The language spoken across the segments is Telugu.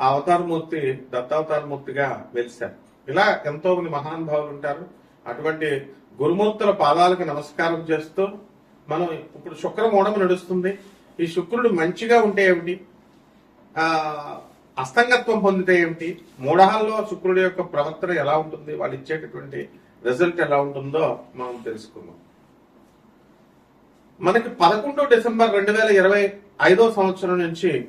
ఆ అవతారమూర్తి దత్తావతారమూర్తిగా వెలిశారు. ఇలా ఎంతో మంది మహానుభావులు ఉంటారు. అటువంటి గురుమూర్తుల పాదాలకు నమస్కారం చేస్తూ మనం ఇప్పుడు శుక్రమూఢం నడుస్తుంది. ఈ శుక్రుడు మంచిగా ఉంటే ఏమిటి? ఆ అస్తంగత్వం పొందితే ఏమిటి? మూఢాల్లో శుక్రుడి యొక్క ప్రవర్తన ఎలా ఉంటుంది? వాళ్ళు ఇచ్చేటటువంటి రిజల్ట్ ఎలా ఉంటుందో మనం తెలుసుకుందాం. మనకి పదకొండు డిసెంబర్ రెండు వేల ఇరవై ఐదో సంవత్సరం నుంచి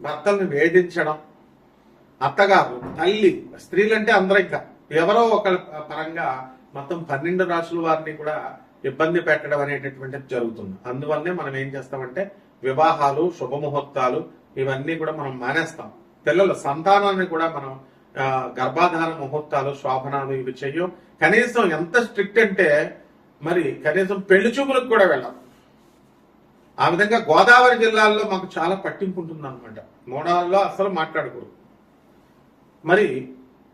భర్తల్ని వేధించడం అత్తగారు తల్లి స్త్రీలంటే అందరూ ఇంకా ఎవరో ఒక పరంగా మొత్తం పన్నెండు రాసుల వారిని కూడా ఇబ్బంది పెట్టడం అనేటటువంటిది జరుగుతుంది. అందువల్లనే మనం ఏం చేస్తామంటే వివాహాలు శుభముహూర్తాలు ఇవన్నీ కూడా మనం మానేస్తాం. పిల్లల సంతానాన్ని కూడా మనం ఆ, గర్భాధాన ముహూర్తాలు శోభనాలు ఇవి చెయ్యం. కనీసం ఎంత స్ట్రిక్ట్ అంటే మరి కనీసం పెళ్ళి చూపులకు కూడా వెళ్ళాం. ఆ విధంగా గోదావరి జిల్లాల్లో మాకు చాలా పట్టింపు ఉంటుంది అనమాట మూడాల్లో అసలు మాట్లాడకూడదు. మరి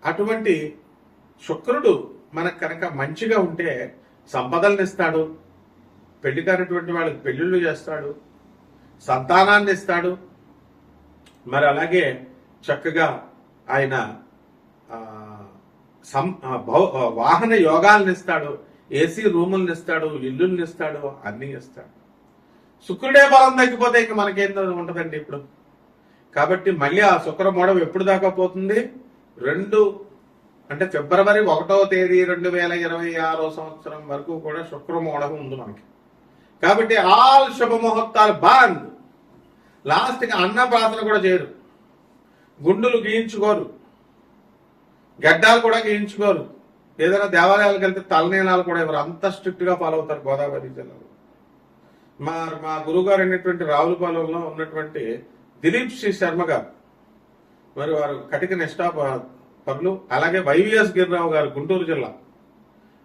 అటువంటి శుక్రుడు మనకు కనుక మంచిగా ఉంటే సంపదలను ఇస్తాడు పెళ్ళి కానటువంటి వాళ్ళకి పెళ్ళిళ్ళు చేస్తాడు సంతానాన్ని ఇస్తాడు. మరి అలాగే చక్కగా ఆయన సం- వాహన యోగాలను ఇస్తాడు ఏసీ రూములను ఇస్తాడు ఇల్లుల్ని ఇస్తాడు అన్నీ ఇస్తాడు శుక్రుడే బలం తగ్గిపోతే ఇంక మనకేం ఉంటదండి ఇప్పుడు. కాబట్టి మళ్ళీ ఆ శుక్ర మోడం ఎప్పుడు దాకా పోతుంది? రెండు అంటే ఫిబ్రవరి ఒకటో తేదీ రెండు వేల ఇరవై ఆరో సంవత్సరం వరకు కూడా శుక్రమోడం ఉంది మనకి. కాబట్టి ఆల్ శుభ ముహూర్తాలు బంద్. లాస్ట్కి అన్న ప్రార్థన కూడా చేయరు. గుండులు గీయించుకోరు. గడ్డాలు కూడా గీయించుకోరు. ఏదైనా దేవాలయాలకు వెళ్తే తలనీలాలు కూడా ఇవ్వరు. అంత స్ట్రిక్ట్గా ఫాలో అవుతారు గోదావరి జిల్లాలో మా మా గురుగారు అయినటువంటి రావులపాలెంలో ఉన్నటువంటి దిలీప్ శ్రీ శర్మ గారు. మరి వారు కటిక నిష్టా పనులు అలాగే వైవిఎస్ గిరిరావు గారు గుంటూరు జిల్లా.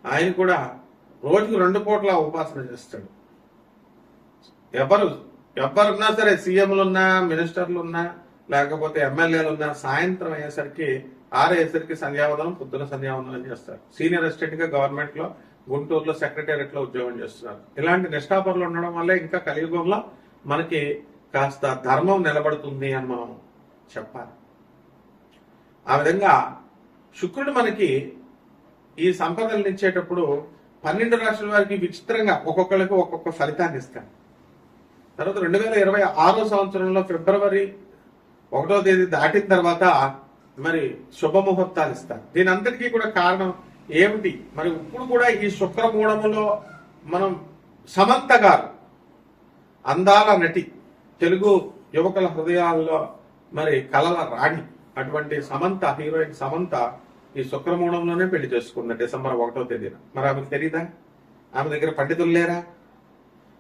ఆయన కూడా రోజుకు రెండు పూట్ల ఉపాసన చేస్తాడు. ఎవరు ఎవరున్నా సరే సీఎంలు ఉన్నా మినిస్టర్లు ఉన్నా లేకపోతే ఎమ్మెల్యేలు ఉన్నా సాయంత్రం అయ్యేసరికి ఆరేసరికి సంధ్యావందనం పొద్దున సంధ్యావందనం చేస్తారు. సీనియర్ అసిస్టెంట్గా గవర్నమెంట్లో గుంటూరులో సెక్రటేరియట్లో ఉద్యోగం చేస్తున్నారు. ఇలాంటి నిష్ఠాపరులు ఉండడం వల్లే ఇంకా కలియుగంలో మనకి కాస్త ధర్మం నిలబడుతుంది అని మనం చెప్పాలి. ఆ విధంగా శుక్రుడు మనకి ఈ సంపదలను ఇచ్చేటప్పుడు పన్నెండు రాష్ట్రాల వారికి విచిత్రంగా ఒక్కొక్కరికి ఒక్కొక్క ఫలితాన్ని ఇస్తాడు. తర్వాత రెండు వేల ఇరవై ఆరో సంవత్సరంలో ఫిబ్రవరి ఒకటో తేదీ దాటిన తర్వాత మరి శుభముహూర్తాలు ఇస్తారు దీని అంతటికీ కూడా కారణం ఏమిటి? మరి ఇప్పుడు కూడా ఈ శుక్రమూఢములో మనం సమంత గారు అందాల నటి తెలుగు యువకుల హృదయాల్లో మరి కలల రాణి అటువంటి సమంత హీరోయిన్ సమంత ఈ శుక్రమూఢంలోనే పెళ్ళి చేసుకుంది డిసెంబర్ ఒకటో తేదీన. మరి ఆమెకు తెలీదా? ఆమె దగ్గర పండితులు లేరా?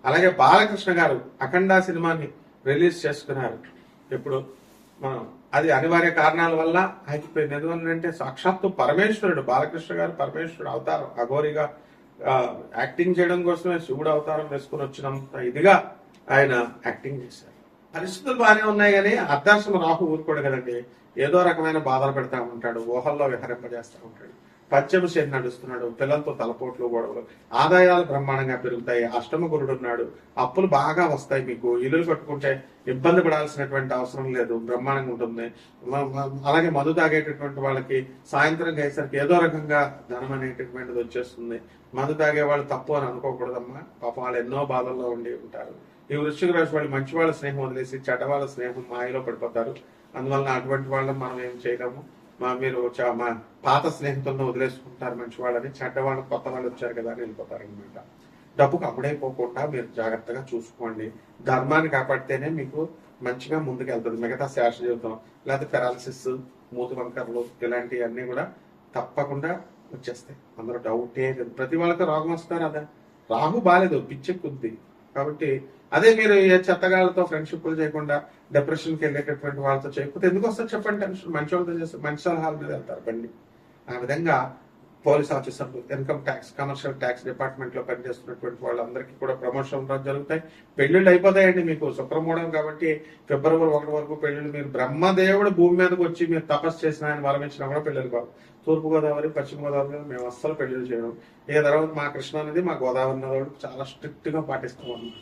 అలాగే బాలకృష్ణ గారు అఖండ సినిమాని రిలీజ్ చేసుకున్నారు. ఇప్పుడు మనం అది అనివార్య కారణాల వల్ల ఆగిపోయింది ఎందుకంటే సాక్షాత్తు పరమేశ్వరుడు బాలకృష్ణ గారు పరమేశ్వరుడు అవతారం. అఘోరిగా యాక్టింగ్ చేయడం కోసమే శివుడు అవతారం వేసుకుని వచ్చినంత ఇదిగా ఆయన యాక్టింగ్ చేశారు. పరిస్థితులు బాగానే ఉన్నాయి కానీ అర్ధాశ్రమ రాహు ఊరుకోడు కదండి. ఏదో రకమైన బాధలు పెడతా ఉంటాడు ఊహల్లో విహరింపజేస్తూ ఉంటాడు. పంచమ శని నడుస్తున్నాడు పిల్లలతో తలపోట్లు గొడవలు ఆదాయాలు బ్రహ్మాండంగా పెరుగుతాయి అష్టమ గురుడు ఉన్నాడు అప్పులు బాగా వస్తాయి మీకు ఇల్లులు కట్టుకుంటే ఇబ్బంది పడాల్సినటువంటి అవసరం లేదు బ్రహ్మాండంగా ఉంటుంది. అలాగే మధు తాగేటటువంటి వాళ్ళకి సాయంత్రం అయ్యేసరికి ఏదో రకంగా ధనం అనేటటువంటిది వచ్చేస్తుంది. మందు తాగే వాళ్ళు తప్పు అని అనుకోకూడదమ్మా పాపం వాళ్ళు ఎన్నో బాధల్లో ఉండి ఉంటారు. ఈ వృశ్చిక రాశి వాళ్ళు మంచి వాళ్ళ స్నేహం వదిలేసి చెడ్డ వాళ్ళ స్నేహం మాయలో పడిపోతారు. అందువలన అటువంటి వాళ్ళని మనం ఏం చేయలేము. మా మీరు చా- మా పాత స్నేహితులను వదిలేసుకుంటారు మంచివాళ్ళని చెడ్డవాళ్ళు కొత్త వాళ్ళు వచ్చారు కదా అని వెళ్ళిపోతారనమాట డబ్బుకు అప్పుడైపోకుండా మీరు జాగ్రత్తగా చూసుకోండి. ధర్మాన్ని కాపాడితేనే మీకు మంచిగా ముందుకెళ్తుంది. మిగతా శేష జీవితం లేకపోతే పెరాలసిస్ మూతి వంకర్లు ఇలాంటివన్నీ కూడా తప్పకుండా వచ్చేస్తాయి. అందరూ డౌటే లేదు. ప్రతి వాళ్ళకి రోగం వస్తారు అదే రాహు బాగాలేదు పిచ్చెక్కుంది. కాబట్టి అదే మీరు ఏ చెత్తగాళ్ళతో ఫ్రెండ్షిప్లు చేయకుండా డిప్రెషన్కి వెళ్ళేటటువంటి వాళ్ళతో చేయకపోతే ఎందుకు వస్తారు చెప్పండి టెన్షన్ మంచి వాళ్ళతో చేస్తే మంచి సలహాల మీద వెళ్తారు బండి. ఆ విధంగా పోలీస్ ఆఫీసర్లు ఇన్కమ్ ట్యాక్స్ కమర్షియల్ ట్యాక్స్ డిపార్ట్మెంట్లో పనిచేస్తున్నటువంటి వాళ్ళందరికీ కూడా ప్రమోషన్ జరుగుతాయి. పెళ్ళిళ్ళు అయిపోతాయండి మీకు శుక్రమూఢం కాబట్టి ఫిబ్రవరి ఒకటి వరకు పెళ్ళిళ్ళు మీరు బ్రహ్మదేవుడు భూమి మీదకి వచ్చి మీరు తపస్సు చేసిన ఆయన వరమించినా కూడా పెళ్ళిళ్ళు కావు. తూర్పు గోదావరి పశ్చిమ గోదావరి మేము అస్సలు పెళ్ళిళ్ళు చేయడం ఏ తర్వాత మా కృష్ణ నది మా గోదావరి నది చాలా స్ట్రిక్ట్గా పాటిస్తాం అన్నమాట.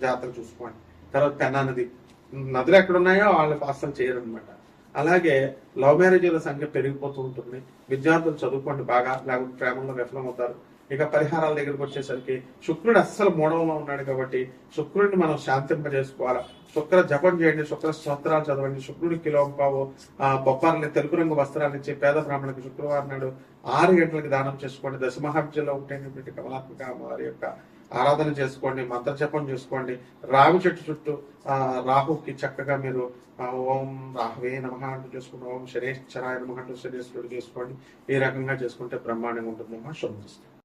జాగ్రత్తగా చూసుకోండి. తర్వాత పెన్నా నది నదులు ఎక్కడ ఉన్నాయో వాళ్ళు అస్సలు చేయరు అనమాట అలాగే లవ్ మ్యారేజీల సంఖ్య పెరిగిపోతూ ఉంటుంది. విద్యార్థులు చదువుకోండి బాగా లేకపోతే ప్రేమలో విఫలమవుతారు. ఇక పరిహారాల దగ్గరకు వచ్చేసరికి శుక్రుడు అస్సలు మూడవలో ఉన్నాడు కాబట్టి శుక్రుడిని మనం శాంతింపజేసుకోవాలి? శుక్ర జపం చేయండి శుక్ర స్తోత్రాలు చదవండి శుక్రుడు కిలో బాబు ఆ బొప్పాలని తెలుపు రంగు వస్త్రాలు ఇచ్చి పేద బ్రాహ్మణులకు శుక్రవారం నాడు ఆరు గంటలకు దానం చేసుకోండి దశమహాబ్జలో ఉంటేటువంటి కమలాత్మక వారి యొక్క ఆరాధన చేసుకోండి మంత్ర జపం చేసుకోండి. రావి చెట్టు చుట్టూ ఆ రాహుకి చక్కగా మీరు ఓం రాహవే నమ అంటూ చేసుకోండి ఓం శరేశ్వరాయ నమ అంటూ శరేశ్వరుడు చేసుకోండి. ఈ రకంగా చేసుకుంటే బ్రహ్మాండంగా ఉంటుందమ్మా శుభం